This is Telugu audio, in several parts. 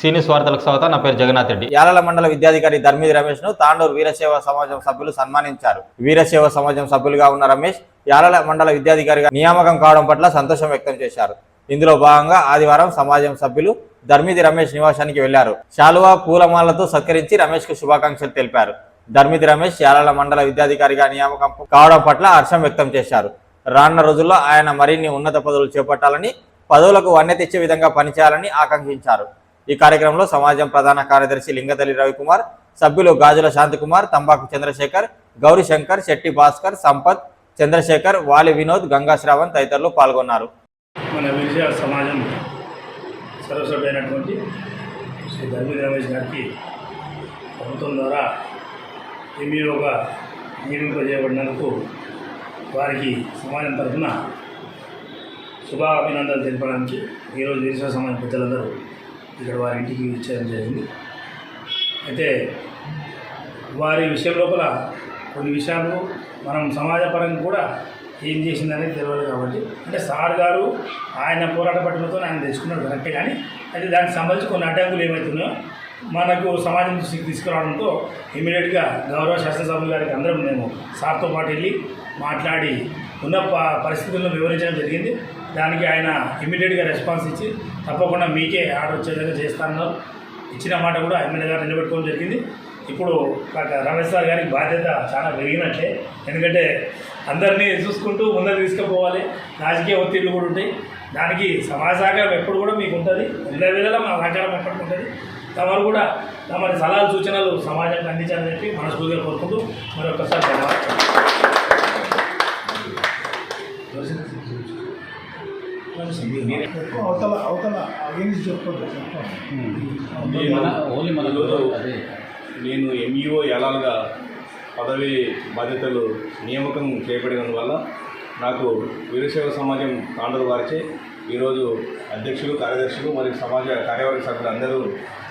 సీనియస్ వార్తలకు స్వాగతం నా పేరు జగన్నాథ్ రెడ్డి. యాలల మండల విద్యాధికారి ధర్మీది రమేష్ను తాండూరు వీరసేవ సమాజం సభ్యులు సన్మానించారు. వీరసేవ సమాజం సభ్యులుగా ఉన్న రమేష్ యాలల మండల విద్యాధికారిగా నియామకం కావడం పట్ల సంతోషం వ్యక్తం చేశారు. ఇందులో భాగంగా ఆదివారం సమాజం సభ్యులు ధర్మిది రమేష్ నివాసానికి వెళ్ళారు. శాలువా పూలమాలతో సత్కరించి రమేష్కు శుభాకాంక్షలు తెలిపారు. ధర్మిది రమేష్ యాలల మండల విద్యాధికారిగా నియామకం కావడం పట్ల హర్షం వ్యక్తం చేశారు. రానున్న రోజుల్లో ఆయన మరిన్ని ఉన్నత పదవులు చేపట్టాలని పదవులకు వన్నె తెచ్చే విధంగా పనిచేయాలని ఆకాంక్షించారు. ఈ కార్యక్రమంలో సమాజం ప్రధాన కార్యదర్శి లింగతల్లి రవికుమార్ సభ్యులు గాజుల శాంతికుమార్ తంబాకు చంద్రశేఖర్ గౌరీ శంకర్ శెట్టి భాస్కర్ సంపత్ చంద్రశేఖర్ వాలి వినోద్ గంగా శ్రావణ్ తదితరులు పాల్గొన్నారు. మన విజయ సమాజం సర్వసభ్యులైనటువంటి శ్రీ ధర్మీ రమేష్ గారికి ప్రభుత్వం ద్వారా ఎంఈఓగా నియమింపజేయబడినందుకు వారికి సమాజం తరఫున శుభాభినందనలు తెలపడానికి ఈరోజు విశ్వ సమాజం పెద్దలందరూ ఇక్కడ వారి ఇంటికి ఇచ్చేయడం జరిగింది. అయితే వారి విషయం లోపల కొన్ని విషయాలు మనం సమాజపరంగా కూడా ఏం చేసిందనేది తెలియదు కాబట్టి అంటే సార్ గారు ఆయన పోరాట పట్టుదలతో ఆయన తెచ్చుకున్నాడు కరెక్టే కానీ అయితే దానికి సంబంధించి కొన్ని అడ్డంకులు ఏమవుతున్నాయో మనకు సమాజం దృష్టికి తీసుకురావడంతో ఇమీడియట్గా గౌరవ శాసనసభ్యులు గారికి అందరం మేము సార్తో పాటు వెళ్ళి మాట్లాడి ఉన్న పరిస్థితులను వివరించడం జరిగింది. దానికి ఆయన ఇమీడియట్గా రెస్పాన్స్ ఇచ్చి తప్పకుండా మీకే ఆర్డర్ వచ్చేదాకా చేస్తాను ఇచ్చిన మాట కూడా ఎమ్మెల్యే గారు నిలబెట్టుకోవడం జరిగింది. ఇప్పుడు రమేష్ సార్ గారికి బాధ్యత చాలా పెరిగినట్లే. ఎందుకంటే అందరినీ చూసుకుంటూ ముందర తీసుకుపోవాలి. రాజకీయ ఒత్తిళ్ళు కూడా ఉంటాయి. దానికి సమాజ సహకారం ఎప్పుడు కూడా మీకు ఉంటుంది. ఇళ్ళ విధంగా మా సహకారం ఎప్పటికీ ఉంటుంది. తమరు కూడా తమ సలహాలు సూచనలు సమాజానికి అందించాలని చెప్పి మనస్ఫూర్తిగా కోరుకుంటూ మరొకసారి ధన్యవాదాలు. అవతల అవతల అగేన్స్ చెప్పండి. ఓన్లీ మన అదే. నేను ఎంఈఓ ఎలాగా పదవి బాధ్యతలు నియామకం చేయబడినందువల్ల నాకు వీరశైవ సమాజం తాండూరు వారిచే ఈరోజు అధ్యక్షులు కార్యదర్శులు మరియు సమాజ కార్యవర్గ సభ్యులు అందరూ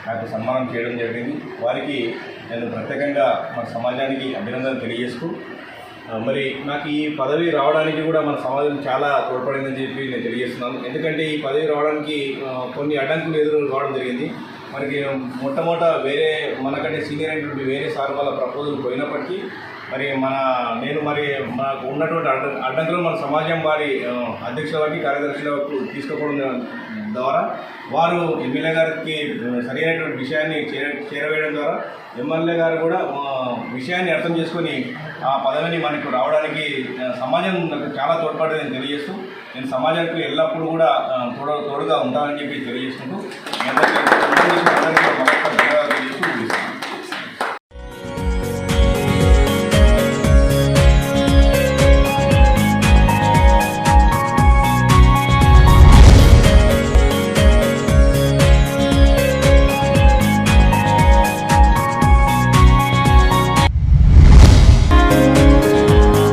నాకు సన్మానం చేయడం జరిగింది. వారికి నేను ప్రత్యేకంగా మన సమాజానికి అభినందనలు తెలియజేస్తూ మరి నాకు ఈ పదవి రావడానికి కూడా మన సమాజం చాలా తోడ్పడిందని చెప్పి నేను తెలియజేస్తున్నాను. ఎందుకంటే ఈ పదవి రావడానికి కొన్ని అడ్డంకులు ఎదురు రావడం జరిగింది. మనకి మొట్టమొదట వేరే మనకంటే సీనియర్ అయినటువంటి వేరే సార్ వాళ్ళ ప్రపోజల్ పోయినప్పటికీ మరి మన నేను మరి మనకు ఉన్నటువంటి అడ్డ అడ్డంకులు మన సమాజం వారి అధ్యక్షుల వారికి కార్యదర్శులకు తీసుకోకపోవడం ద్వారా వారు ఎమ్మెల్యే గారికి సరైనటువంటి విషయాన్ని చేర చేరవేయడం ద్వారా ఎమ్మెల్యే గారు కూడా విషయాన్ని అర్థం చేసుకొని ఆ పదవిని మనకు రావడానికి సమాజం నాకు చాలా నేను తెలియజేస్తూ నేను సమాజానికి ఎల్లప్పుడూ కూడా తోడు తోడుగా ఉంటానని చెప్పి తెలియజేసుకుంటూ